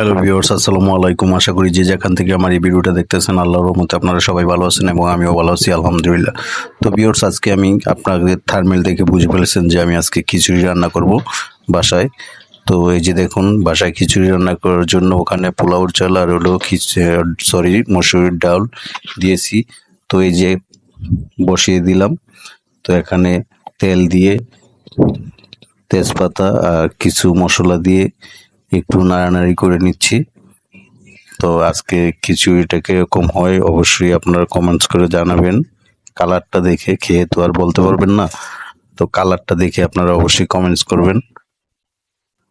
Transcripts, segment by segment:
Hello viewers, আসসালামু আলাইকুম। আশা করি যে যেখান থেকে আমার এই ভিডিওটা দেখতেছেন, আল্লাহর রহমতে আপনারা সবাই ভালো আছেন এবং আমিও ভালো আছি, আলহামদুলিল্লাহ। তো ভিউয়ার্স, আজকে আমি আপনাদের থার্মেল দেখে বুঝে ফেলেছেন যে আমি আজকে খিচুড়ি রান্না করব বাসায়। তো এই যে দেখুন, বাসায় খিচুড়ি রান্না করার জন্য ওখানে পোলাওর চাল আর হলো সরি, মসুরির ডাল দিয়েছি। তো এই যে বসিয়ে দিলাম। তো এখানে তেল দিয়ে তেজপাতা আর কিছু মশলা দিয়ে একটু নাড়ানাড়ি করে নিচ্ছি। তো আজকে খিচুড়িটা কীরকম হয় অবশ্যই আপনারা কমেন্টস করে জানাবেন। কালারটা দেখে খেয়ে তো আর বলতে পারবেন না। তো কালারটা দেখে আপনারা অবশ্যই কমেন্টস করবেন।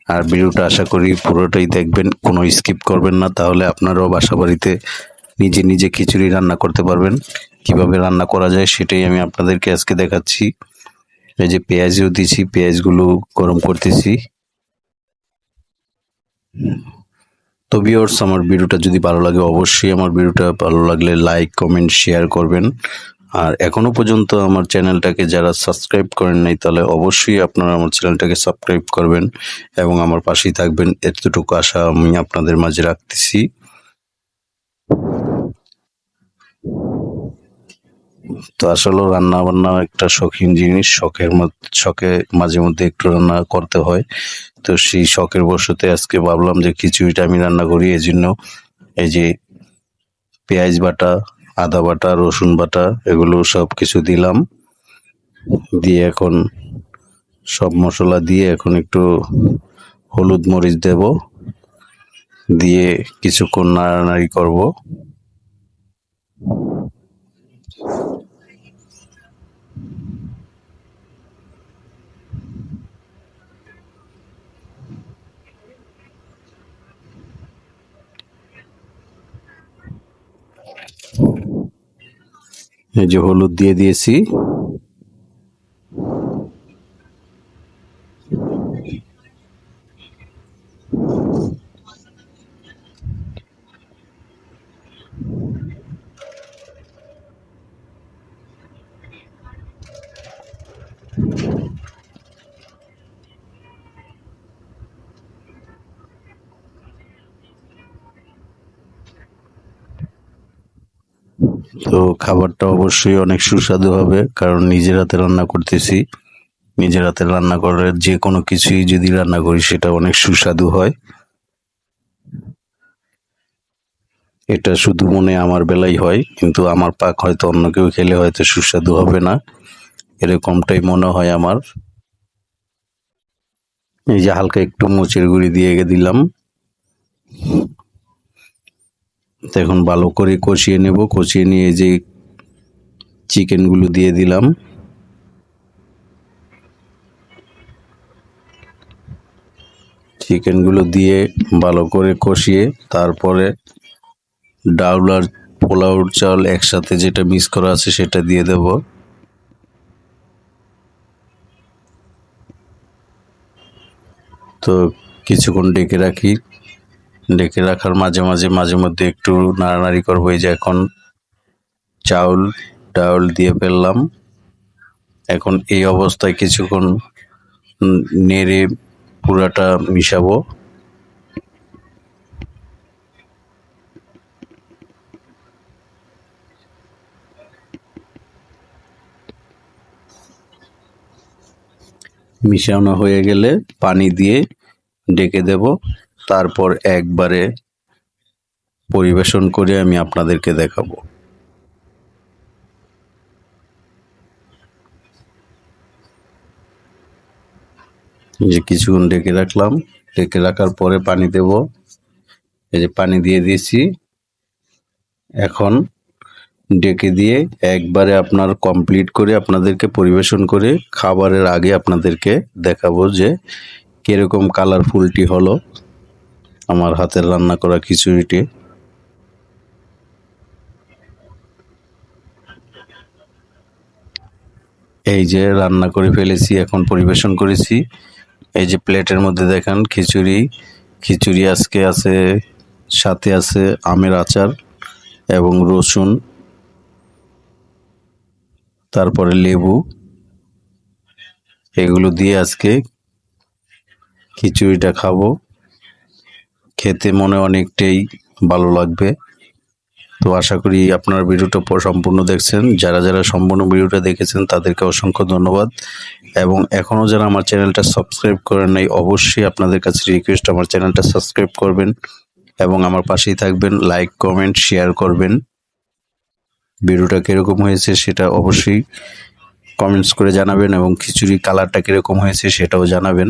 আর ভিডিওটা আশা করি পুরোটাই দেখবেন, কোনো স্কিপ করবেন না। তাহলে আপনারাও বাসা বাড়িতে নিজে নিজে খিচুড়ি রান্না করতে পারবেন। কীভাবে রান্না করা যায় সেটাই আমি আপনাদেরকে আজকে দেখাচ্ছি। এই যে পেঁয়াজও দিয়েছি, পেঁয়াজগুলো গরম করতেছি। তো ভিউয়ার্স আমার ভিডিওটা যদি ভালো লাগে, অবশ্যই আমার ভিডিওটা ভালো লাগলে লাইক কমেন্ট শেয়ার করবেন। আর এখনও পর্যন্ত আমার চ্যানেলটাকে যারা সাবস্ক্রাইব করেন নাই, তাহলে অবশ্যই আপনারা আমার চ্যানেলটাকে সাবস্ক্রাইব করবেন এবং আমার পাশেই থাকবেন। এতটুকু আশা আমি আপনাদের মাঝে রাখতেছি। তো আসলে রান্না বান্না একটা শৌখিন জিনিস, শখের শখে মাঝে মধ্যে একটু রান্না করতে হয়। তো সেই শখের বশতে আজকে ভাবলাম যে খিচুড়িটা আমি রান্না করি এই জন্য এই যে পেঁয়াজ বাটা, আদা বাটা, রসুন বাটা, এগুলো সব কিছু দিলাম। দিয়ে এখন সব মশলা দিয়ে এখন একটু হলুদ মরিচ দেব। দিয়ে কিছুক্ষণ নাড়ানাড়ি করব। এই যে হলুদ দিয়ে দিয়েছি। তো খাবারটা অবশ্যই অনেক সুস্বাদু হবে, কারণ নিজের হাতে রান্না করতেছি। নিজের হাতে রান্না করে যে কোনো কিছুই যদি রান্না করি সেটা অনেক সুস্বাদু হয়। এটা শুধু মনে আমার বেলাই হয়, কিন্তু আমার পাক হয়তো অন্য কেউ খেলে হয়তো সুস্বাদু হবে না। এরকমটাই মনে হয় আমার। এই যে হালকা একটু মোচের গুঁড়ি দিয়ে দিলাম। তো এখন ভালো করে কষিয়ে নেব। কষিয়ে নিয়ে যে চিকেনগুলো দিয়ে দিলাম। চিকেনগুলো দিয়ে ভালো করে কষিয়ে তারপরে ডাউল আর পোলাওর চাল একসাথে যেটা মিক্স করা আছে সেটা দিয়ে দেব। তো কিছুক্ষণ ডেকে রাখি। ডেকে রাখার মাঝে মাঝে মাঝে মধ্যে একটু নাড়ানাড়ি করব এই যে এখন চাউল, ডাউল দিয়ে ফেললাম। এখন এই অবস্থায় কিছুক্ষণ নেড়ে পুরাটা মিশাবো। মিশানো হয়ে গেলে পানি দিয়ে ডেকে দেব। তারপর একবারে পরিবেশন করে আমি আপনাদেরকে দেখাবো। যে কিছুক্ষণ ডেকে রাখলাম। ডেকে রাখার পরে পানি দেব। এই যে পানি দিয়ে দিয়েছি। এখন ডেকে দিয়ে একবারে আপনার কমপ্লিট করে আপনাদেরকে পরিবেশন করে খাবারের আগে আপনাদেরকে দেখাবো যে কীরকম কালারফুলটি হলো। আমার হাতের রান্না করা খিচুড়িটি। এই যে রান্না করে ফেলেছি, এখন পরিবেশন করেছি। এই যে প্লেটের মধ্যে দেখেন খিচুড়ি। খিচুড়ি আজকে আছে, সাথে আছে আমের আচার এবং রসুন, তারপরে লেবু। এগুলো দিয়ে আজকে খিচুড়িটা খাব। খেতে মনে অনেকটাই ভালো লাগবে। তো আশা করি আপনার ভিডিওটা সম্পূর্ণ দেখছেন। যারা যারা সম্পূর্ণ ভিডিওটা দেখেছেন, তাদেরকে অসংখ্য ধন্যবাদ। এবং এখনও যারা আমার চ্যানেলটা সাবস্ক্রাইব করেন নাই, অবশ্যই আপনাদের কাছে রিকোয়েস্ট আমার চ্যানেলটা সাবস্ক্রাইব করবেন এবং আমার পাশেই থাকবেন লাইক কমেন্ট শেয়ার করবেন। ভিডিওটা কীরকম হয়েছে সেটা অবশ্যই কমেন্টস করে জানাবেন এবং খিচুড়ি কালারটা কীরকম হয়েছে সেটাও জানাবেন।